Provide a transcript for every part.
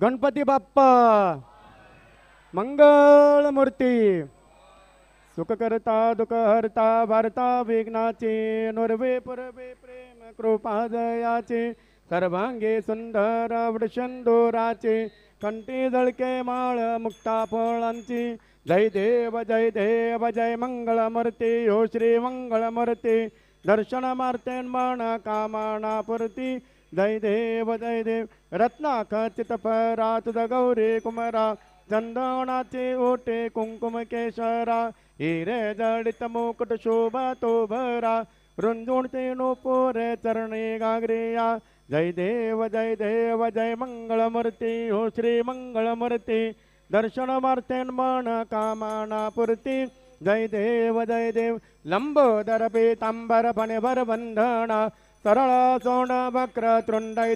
गणपती बाप्पा मंगळ मूर्ती सुख करता दुख हरता वार्ता विघ्नाचे नुर्वे पुरवे प्रेम कृपा दयाचे सर्वांगे सुंदर वृषंदोराचे कंठी जळके माळ मुक्ता फळांची. जय देव जय देव जय मंगळमूर्ती हो श्री मंगळमूर्ती. दर्शन मारते मन कामाना पुरती जय देव जय देव। रत्नाख चितपरा तुझ गौरी कुमरा चंदनाचे ओटे कुंकुम केशरा हिरे जडित मुकुट शोभा तो भरा रुंजुणते नोपोरे चरणी गागरिया। जय देव जय देव जय मंगळमूर्ती हो श्री मंगळमूर्ती दर्शन मार्तेन मन कामाना पुरती जय देव जय देव। लंबोदर पीतांबर फणिभर बंधना सरळ सोण वक्र तृंडै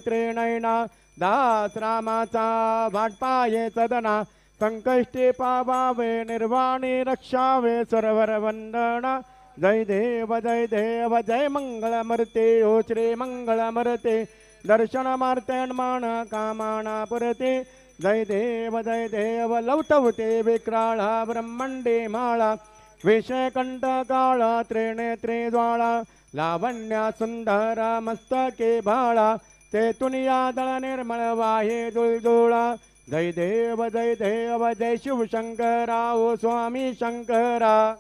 दास रामाचा वाटपाये सदना संकष्टी पावावे निर्वाणी रक्षावे सरवर वंदना जय देव जय देव जय मंगळमूर्ती ओ श्री मंगळमूर्ती दर्शन मार्तेन मान कामाना पुरते. जय देव जय देव लवटवते विक्राळा ब्रह्मंडे माळा. विषयकंठ काळा त्रिज्वाळा ज्वाळा. लावण्या सुंदर मस्तके भाळा तेथून या दळ निर्मळ वाहे दुळदुळा जय देव जय देव जय शिवशंकरा ओ स्वामी शंकरा.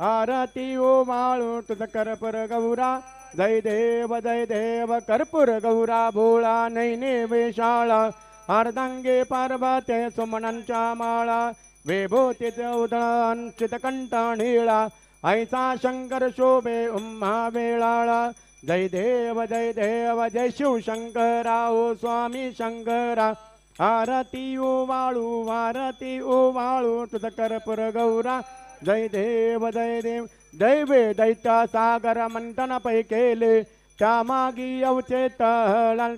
आरती ओ माळू तुझ करपुर गौरा. जय देव जय देव कर्पूर गौरा भोळा नैने वेशाळा. अर्धांगे पार्वते सुमनांच्या माळा. विभूतीचे उदळण चितकंठ निळा ऐसा शंकर शोभे उम्हा वेळाळा. जय देव जय देव जय शिवशंकरा ओ स्वामी शंकरा. आरती ओ वाळू आरती ओ वाळू तुझ करपुर गौरा. जय देव जय देव दैवे दैत्य सागर मंथन पै केले. त्या मागी अवचेत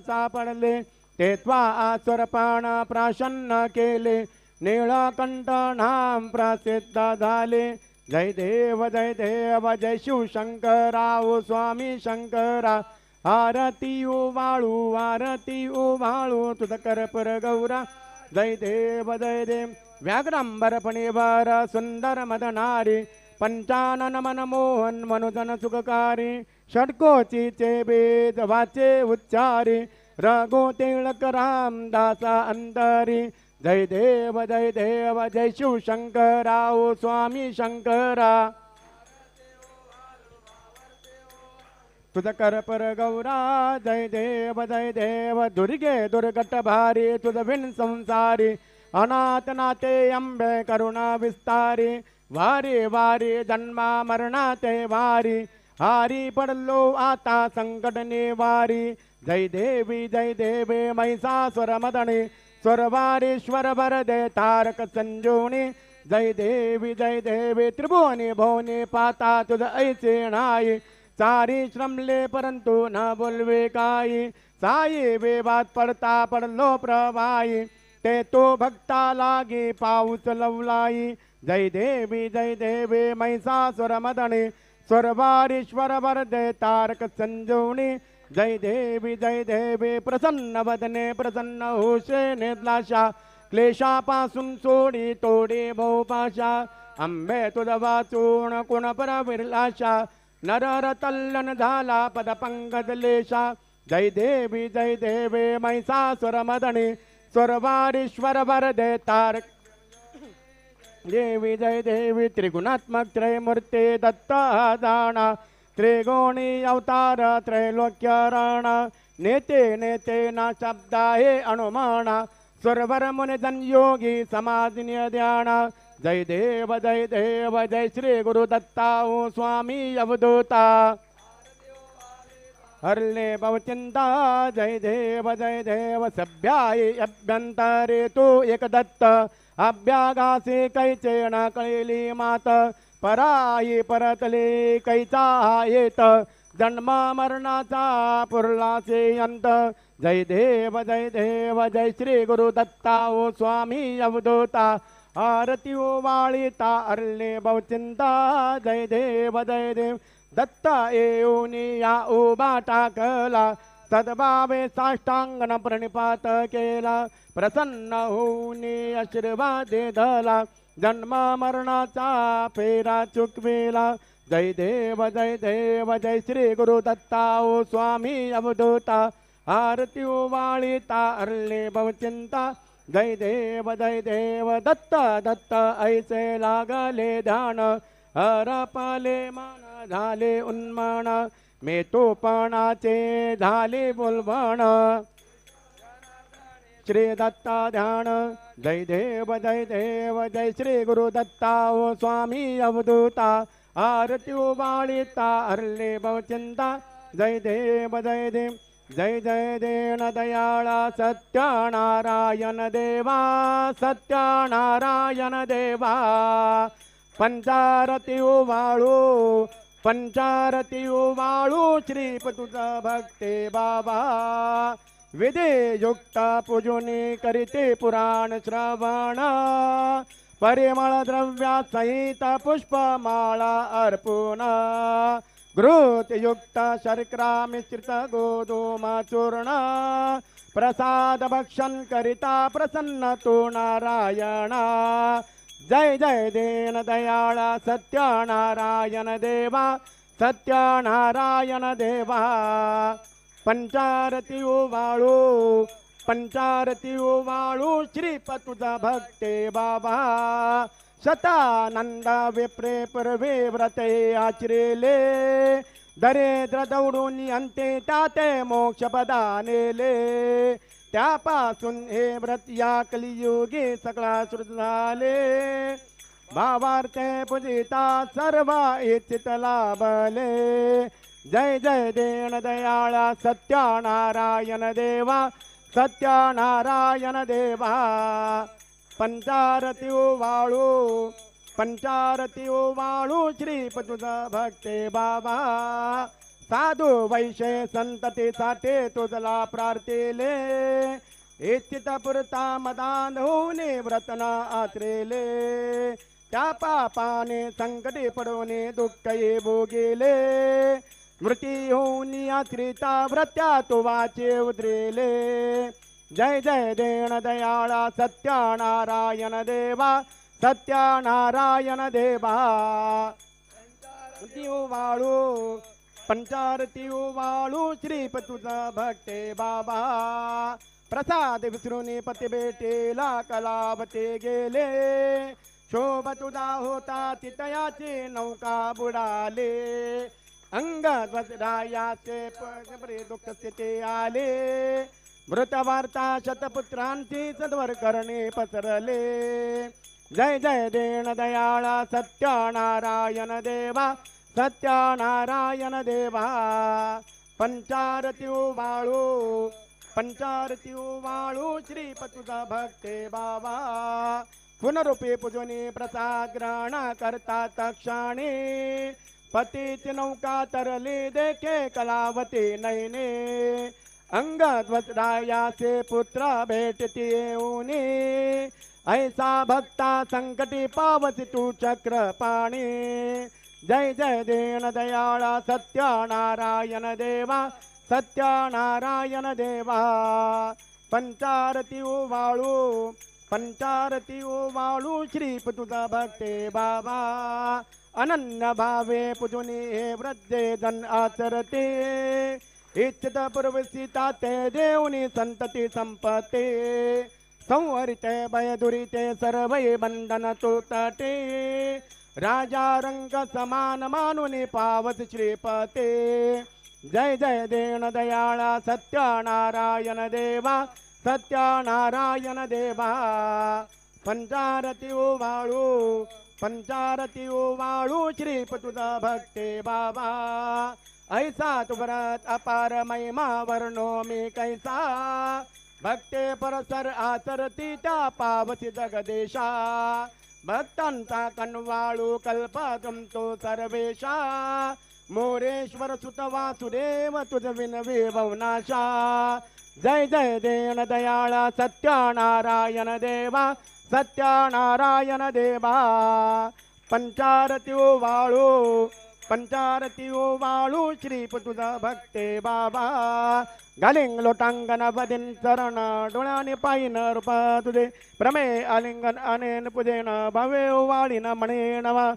सापडले ते त्वा आसुरपण प्राशन्न केले. निळकंठ नाम प्रसिद्ध झाले. जय देव जय देव जय शिवशंकराव स्वामी शंकरा. आरती ओ वाळू आरती ओ वाळू तुझ पर गौरा. जय देव जय देव. व्याघ्रांबर फणीवर सुंदर मदनारी. पंचानन मनमोहन मनुजन सुखकारी. षडकोचीचे वेद वाचे उच्चारी. रघो तिळक रामदासा अंतरी. जय देव जय देव जय शिवशंकरा ओ स्वामी शंकरा। तुझ करपर गौरा जय देव जय देव दुर्गे दुर्गट भारी तुझ भिन संसारी अनाथ नाते अंबे करुणा विस्तारी वारी वारी जन्मा मरणाते वारी हारी पडलो आता संकट निवारी जय देवी जय देवी महिषासुर मदनी स्वरवारीश्वर वरदे तारक संजोनी। जय देवी जय देवी त्रिभुवनी भुवनी पाता तुझ ऐसे नाई। सारी श्रमले परंतु न बोलवे काही साई वेवात पडता पडलो प्रवाई। ते तो भक्ता लागे पाऊस लवलाई। जय देवी जय देवी महिषासुर मदने। स्वरवारीश्वर वरदे तारक संजोनी। जय देवी जय देवी प्रसन्न वदने प्रसन्न होशे निर्लाशा क्लेशापासून सोडी तोडी भोपाशा आंबे तुदवा चूर्ण कुण पर विरलाशा नरर तल्लन झाला पद पंकजलेशा जय देवी जय देवी महिषासुर मदने स्वरवारीश्वर वरदे तारक देवी जय देवी त्रिगुणात्मक त्रयमूर्ते दत्ता दाणा त्रिगुणी अवतार त्रैलोक्य नेते नेते ना शब्दा हे अनुमान. स्वरवर मुनि योगी समाधिनी ध्यान जय देव जय देव जय श्री गुरु दत्ता ओ स्वामी अवधूता. हरले भवचिंता जय देव जय देव सभ्याय अभ्यंतरे तू एक दत्त अभ्यागासी कैचे न कळली मात पराई परतले कैचा येत. जन्म मरणाचा पुरलाचे अंत. जय देव जय देव जय श्री गुरु दत्ता ओ स्वामी अवधूता. आरती ओ वाळीता अरले बहुचिंता जय देव जय देव. दत्ता येऊनी या उभा टाकला. सद्भावे साष्टांगण प्रणिपात केला. प्रसन्न होऊनी आशीर्वाद धला जन्म मरणाचा फेरा चुकविला. जय देव जय देव जय श्री गुरु दत्ता ओ स्वामी अवधूता. आरती वाळीता अरले भवचिंता. जय देव जय देव दत्त दत्त ऐसे लागले ध्यान. हरपले मान झाले उन्मन मेतोपणाचे झाले बोलवण. श्री दत्ता ध्यान जय देव जय देव जय श्री गुरु दत्ता। ओ स्वामी अवधूता। आरती बाळिता हरले बहुचिंता जय देव जय देव। जय जय देण दयाळा सत्यनारायण देवा। सत्यनारायण देवा। पंचारती वाळू पंचारती वाळू श्रीपतुचा भक्ते बाबा। विधियुक्त पूजनी करीते पुराण श्रवण परिमळ द्रव्या सहित पुष्पमाळा अर्पुण। घृतयुक्त शर्करा मिश्रित गोधूम चूर्ण प्रसाद भक्षण करिता प्रसन्न तो नारायण। जय जय दीन दयाळा सत्यनारायण देवा सत्यनारायण देवा। पंचारती वाळू पंचारती वाळू श्रीपतुजा भक्ते बाबा. सतानंदा विप्रे परवे व्रते आचरेले. दरिद्र दौडून अंते ताते मोक्ष पदानेले. त्यापासून हे व्रत या कलियुगी सगळा श्रुत झाले. भावार्थे पूजिता सर्व इच्छित लाभले. जय जय देण दयाळा सत्यनारायण देवा सत्यनारायण देवा। पंचारती वाळू पंचारती वाळू श्रीपतुज भक्ते बाबा। साधू वैशे संतती साठे तुझला प्रार्थेले। इच्छित पुरता मदान होऊने व्रतना आत्रेले त्या पापाने संकटी पडवणे दुःखही भोगेले। मृती होऊनी आश्रिता व्रत्या तो वाचे उद्रेले. जय जय देण दयाळा सत्यानारायण देवा सत्यानारायण देवा. वाळू हो पंचारती हो वाळू श्रीपतुजा भक्ते बाबा. प्रसाद विसरून पती बेटेला कलावते गेले. शोभ तुझा होता तितयाचे नौका बुडाले. अंगात वज्रायाचे पगबरे दुःख स्थिती आले. मृतवार्ता शतपुत्रांची सद्वर करणे पसरले. जय जय देण दयाळा सत्यनारायण देवा सत्यनारायण देवा. पंचारती बाळू पंचारती वाळू श्रीपतुजा भक्ते बाबा. पुनरुपे पूजने प्रसाद ग्रहण करता तक्षणी पतीची नौका तरली देखे कलावती नैने अंगद से पुत्र भेटती ऊनी। ऐसा भक्ता संकटी पावसी तू चक्र पाणी जय जय देण दयाळा सत्यनारायण देवा सत्यनारायण देवा। पंचारती वाळू पंचारती वाळू श्रीपतुजा भक्ते बाबा। अनन्य भावे पुजुनी हे व्रजे जन आचरते। इच्छित पूर्वसिता ते देवनी संतती संपते संवरिते भयदुरिते सर्वै बंधन तुटते। राजा रंग समान मानुनी पावत श्रीपते। जय जय देण दयाळा सत्यनारायण देवा सत्यनारायण देवा। पंचारती वाळू पंचारती वाळू श्रीपतुजा भक्ते बाबा। ऐसा तु व्रत अपार महिमा वर्णो मी कैसा। भक्ते परसर आचरती त्या पावती जगदेशा। भक्तांचा कनवाळू कल्प तुमतो सर्वेशा। मोरेश्वर सुत वासुदेव तुझ विनवी भवनाशा जय जय देण दयाळा सत्यनारायण देवा। सत्यनारायण देवा पंचारती वाळू पंचारती वाळू श्रीप तुझा भक्ते बाबा घालिंग लोटांगण बदिन चरण डोळ्याने पायीन रूप तुझे प्रमे आलिंगन अनेन पुजेन भावे वाळीन म्हणे नवा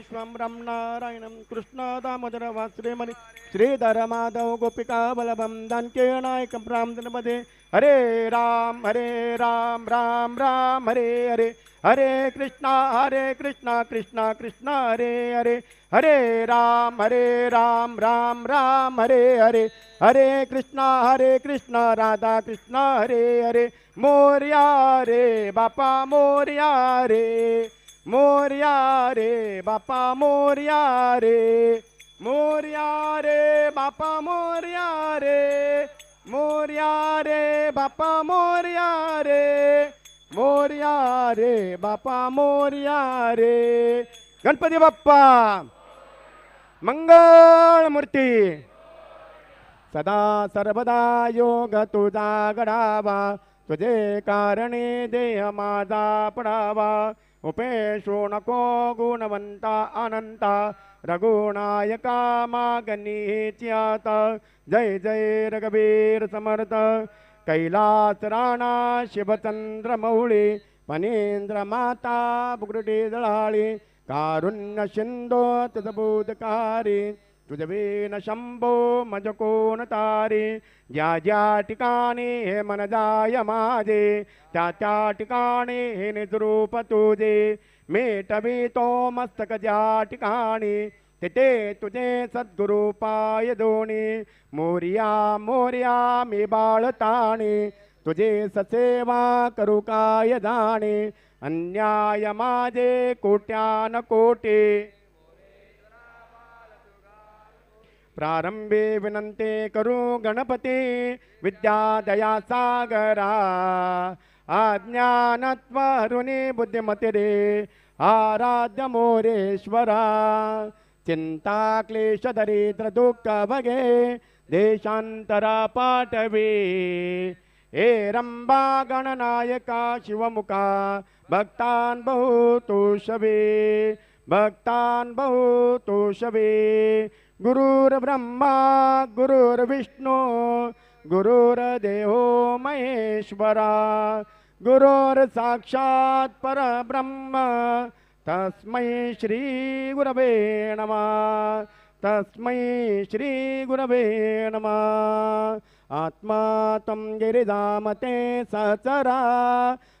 केशवं नारायणं कृष्णदामोदर वासुदेवनि श्रीधर माधव गोपिका बलभं दानकेनायकं रामजनपदे हरे राम हरे राम राम राम, हरे हरे। हरे कृष्णा हरे कृष्णा कृष्णा कृष्णा, हरे हरे। हरे राम हरे राम राम राम, हरे हरे। हरे कृष्णा हरे कृष्णा, राधा कृष्णा, हरे हरे। मोर्या रे, बापा मोर्या रे। मोर्या रे बापा मोर्या रे. मोर्या रे बापा मोर्या रे. मोर्या रे बापा मोर्या रे. मोर्या रे बापा मोर्या रे. गणपती बाप्पा मंगळ मूर्ती. सदा सर्वदा योग तुझा घडावा. तुझे कारणे देह माझा पडावा. उपेशो नको गुणवंता अनंता रघुनायका मागणी जय जय रघुवीर समर्थ। कैलास राणा शिवचंद्र मौळी फणींद्र माता बुगरुटी दळाळी कारुण्य सिंधो तदबोधकारी तुजवेन शंभो मज कोण ज्या ज्या ठिकाणी हे मन जाय माझे त्या त्या ठिकाणी हे निद्रूप तुझे. मेटवी तो मस्तक ज्या ठिकाणी तिथे तुझे सद्गुरु पाय दोणी मोर्या मोर्या मी बाळताणी तुझे ससेवा करू काय जाणे. अन्याय माझे कोट्यान कोटी. प्रारंभे विनंते करू गणपती विद्यादया सागरा अज्ञानत्वरुणी बुद्धिमतिरे आराध्य मोरेश्वरा चिंता क्लेश दरिद्र दुःख भगे देशांतरा पाठवे हे रंबा गणनायका शिवमुखा भक्तान बहुतोषवे। भक्तान बहुतोषवे। गुरुर्ब्रह्मा गुरुर्विष्णु गुरुर्देवो महेश्वरा गुरोर्साक्षात् परब्रह्म तस्मै श्रीगुरवे नमः तस्मै श्रीगुरवे नमः। आत्मा त्वं गिरिदामते मते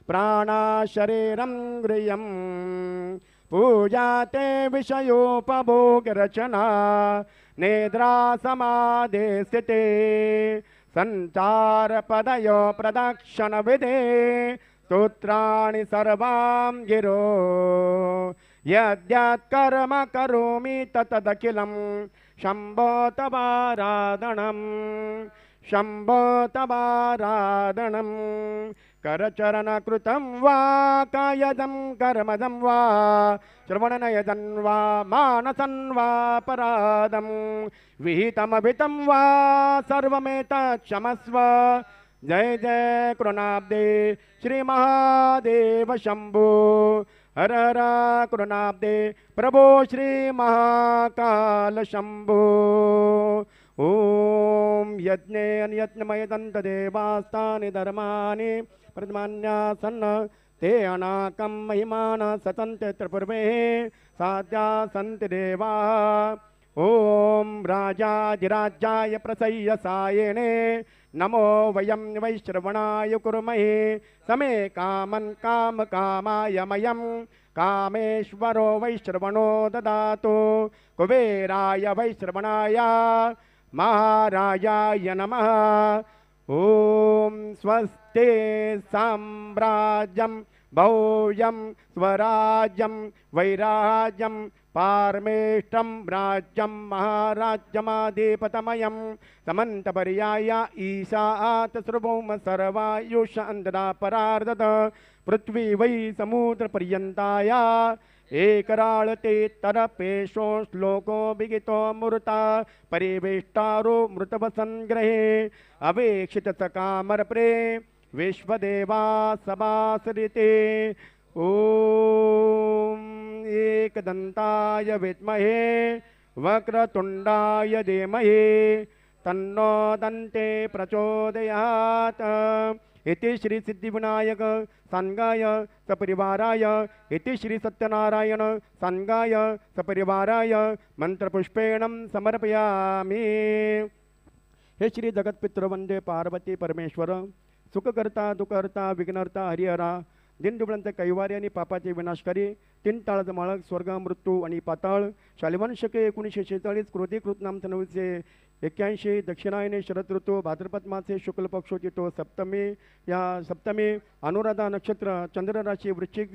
प्राणाशरीरं गृहम् पूजा ते विषयोपभोगरचना निद्रा समाधे स्थिते सञ्चारपदयो प्रदक्षिणविधे स्तोत्राणि सर्वां गिरो। यद्यत् कर्म करोमि ततदखिलं शम्भो तवाराधनम् शम्भो तवाराधनम् करचरणकृतं वा कायदं कर्मदं वा श्रवणनयदं वा मानसं वा परादं विहितमभितं वा सर्वमेतत्क्षमस्व। जय जय कृणाब्दे श्रीमहादेव शम्भो। हर हर कृणाब्दे प्रभो श्रीमहाकाल शम्भो यज्ञे यज्ञमयदन्तदेवास्तानि धर्माणि प्रतिमान्यासन्न ते अनाकं महिमान सतन्ते त्रिपूर्वे साध्या सन्ति देवाः। ॐ राजाधिराज्याय प्रसह्य सायणे नमो वयं वैश्रवणाय कुर्महे समे कामन् कामकामाय मयं कामेश्वरो वैश्रवणो ददातु कुबेराय वैश्रवणाय महाराजाय नमः। ॐ स्वस्ते साम्राज्यं भौजं स्वराज्यं वैराज्यं पारमेष्टं राज्यं महाराज्यमाधिपतमयं। समन्तपर्याय ईशात् सर्वं सर्वायुष परार्दत पृथ्वी वै समुद्रपर्यन्ताया एकराळते तनपेशो श्लोको विगितो मृता परिवेष्टारो मृतवसङ्ग्रहे अवेक्षित सकामर्प्रे विश्वदेवा सभासरिते। ॐ एकदन्ताय विद्महे वक्रतुण्डाय धीमहि तन्नो दन्ते प्रचोदयात्। इति श्री सिद्धिविनायक सांगाय सपरिवाराय। इति श्री सत्यनारायण सांगाय सपरिवाराय। मंत्रपुष्पेण समर्पयामि। हे श्री जगतपित्र वंदे पार्वती परमेश्वर सुखकर्ता दुःखहर्ता विघ्नर्ता हरिहरा दिनदुबळांचा कैवारी आणि पापाचे विनाशकारी तीन ताळाचं माळक स्वर्ग मृत्यू आणि पाताळ. शालिवान शके एकोणीसशे शेहेचाळीस क्रोधीकृत नाम एक्क्याऐंशी दक्षिणायने शरद ऋतू भाद्रपद मासे शुक्ल पक्षोची तो सप्तमी. या सप्तमी अनुराधा नक्षत्र चंद्र राशी वृश्चिक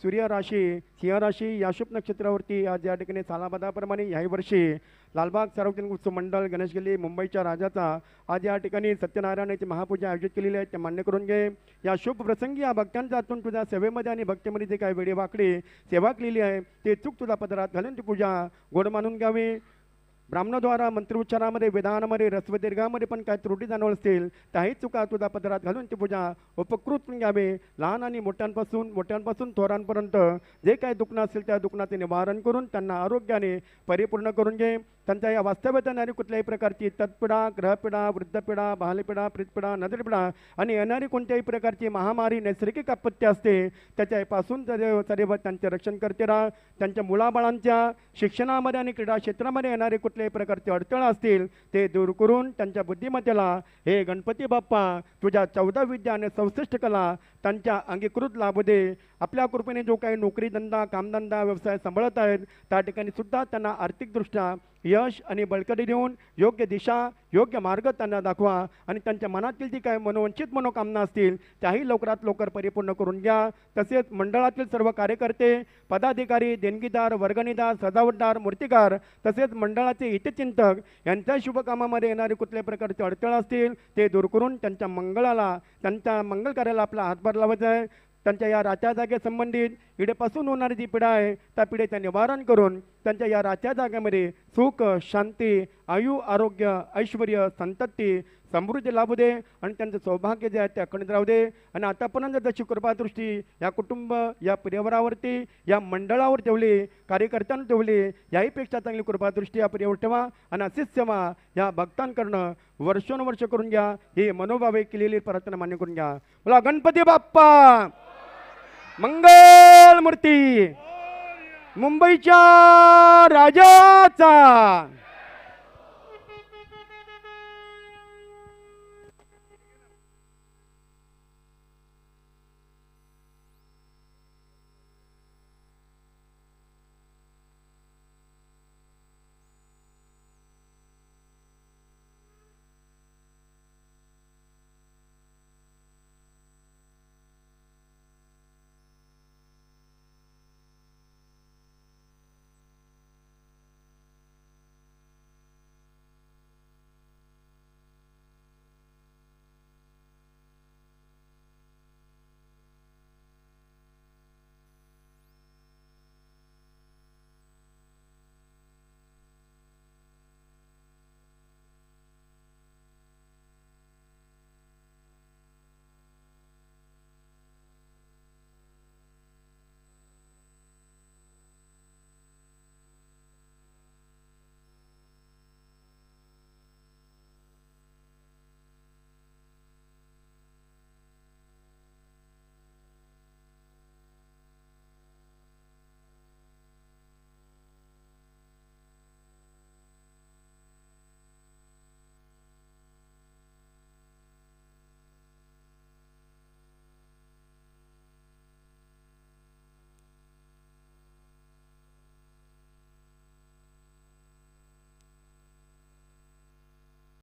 सूर्य राशी सिंह राशी या शुभ नक्षत्रावरती आज या ठिकाणी सालाबादाप्रमाणे याही वर्षी लालबाग सार्वजनिक उत्सव मंडळ गणेश गल्ली मुंबईच्या राजाचा आज या ठिकाणी सत्यनारायणाची महापूजा आयोजित केलेली आहे. ते मान्य करून घे. या शुभ प्रसंगी या भक्तांच्या हातून तुझ्या सेवेमध्ये आणि भक्तीमध्ये जे काही वेळी वाकडी सेवा केलेली आहे ते चूक तुझा पदरात घालून ती पूजा गोड मानून घ्यावी. ब्राह्मणद्वारा मंत्रोच्चारामध्ये वेदानामध्ये रस्वदीर्घामध्ये पण काही त्रुटी जाणवत असतील त्याही चुका तुझा पदरात घालून ती पूजा उपकृत घ्यावे. लहान आणि मोठ्यांपासून मोठ्यांपासून थोरांपर्यंत जे काही दुखणं असेल त्या दुखणाचे निवारण करून त्यांना आरोग्याने परिपूर्ण करून घे. त्यांच्या या वास्तव्याच्या येणारी कुठल्याही प्रकारची तत्पिडा ग्रहपिडा वृद्धपिडा बालपिडा प्रीतपिडा नजरपिडा आणि येणारी कोणत्याही प्रकारची महामारी नैसर्गिक आपत्ती असते त्याच्यापासून सदैव त्यांचे रक्षण करते राहा. त्यांच्या मुलाबाळांच्या शिक्षणामध्ये आणि क्रीडा क्षेत्रामध्ये येणारे कुठल्याही प्रकारचे अडथळे असतील ते दूर करून त्यांच्या बुद्धिमत्तेला हे गणपती बाप्पा तुझ्या चौदा विद्या आणि चौसष्ट कला त्यांच्या अंगीकृत लाभ दे आपल्या कृपेने जो काही नोकरी धंदा कामधंदा व्यवसाय सांभाळत आहेत त्या ठिकाणी सुद्धा त्यांना आर्थिकदृष्ट्या यश आणि बळकटी देऊन योग्य दिशा योग्य मार्ग त्यांना दाखवा आणि त्यांच्या मनातील जी काही मनोवंचित मनोकामना असतील त्याही लवकरात लवकर परिपूर्ण करून घ्या. तसेच मंडळातील सर्व कार्यकर्ते पदाधिकारी देणगीदार वर्गणीदार सजावटदार मूर्तिकार तसेच मंडळाचे हितचिंतक यांच्या शुभकामामध्ये येणारे कुठल्या प्रकारचे अडथळे असतील ते दूर करून त्यांच्या मंगळाला त्यांच्या मंगल कार्याला आपला हातभार लावायचा आहे. त्यांच्या या राच्या जागेसंबंधित इडेपासून होणारी जी पिढा आहे त्या पिढीचं निवारण करून त्यांच्या या राच्या जागेमध्ये सुख शांती आयु आरोग्य ऐश्वर संतती समृद्धी लाभू दे आणि त्यांचं सौभाग्य जे आहे ते अखंडित राहू दे. आणि आतापर्यंत जशी कृपादृष्टी या कुटुंब या पर्यावरणावरती या मंडळावर ठेवली कार्यकर्त्यांना ठेवली याहीपेक्षा चांगली कृपादृष्टी या पर्यावर ठेवा आणि अशीच सेवा या भक्तांकडनं वर्षानुवर्ष करून घ्या. ही मनोभावे केलेली प्रार्थना मान्य करून घ्या. बोला गणपती बाप्पा! मंगल मूर्ती मुंबईच्या राजाचा.